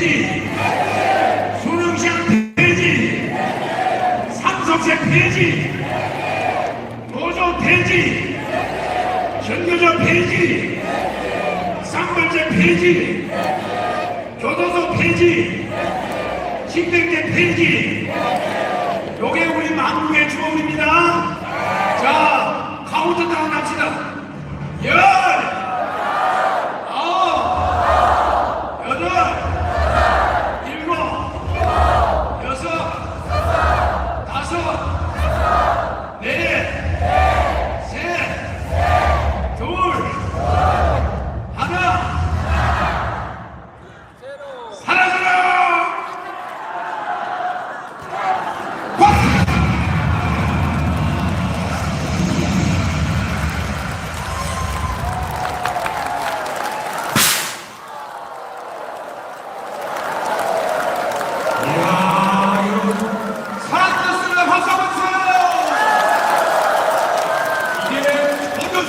폐지 수능시험 폐지 삼성세 폐지 노조 폐지 전교조 폐지 쌍발제 폐지 교도소 폐지 식백제 폐지. 요게 우리 만국의 주범입니다. 자 카운트다운 합시다. 열!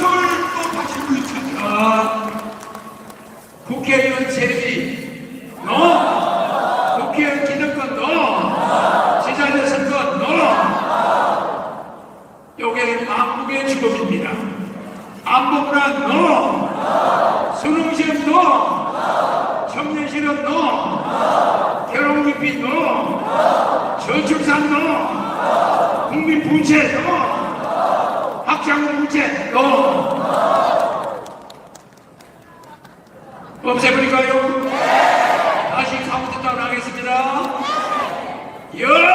어조석을 또 다시고 있습니다. 국회의원 체리, 너! 국회의원 기득권 너! 지자체 선거 너! 요게 만국의 직업입니다. 안보불안 너! 수능 시험 너! 청년 실험 너! 결혼 기피 너! 저출산 너! 국민 부채 너! 박장공제. 영 어. 없애버릴까요? 네. 다시 카운트다운 하겠습니다. 열.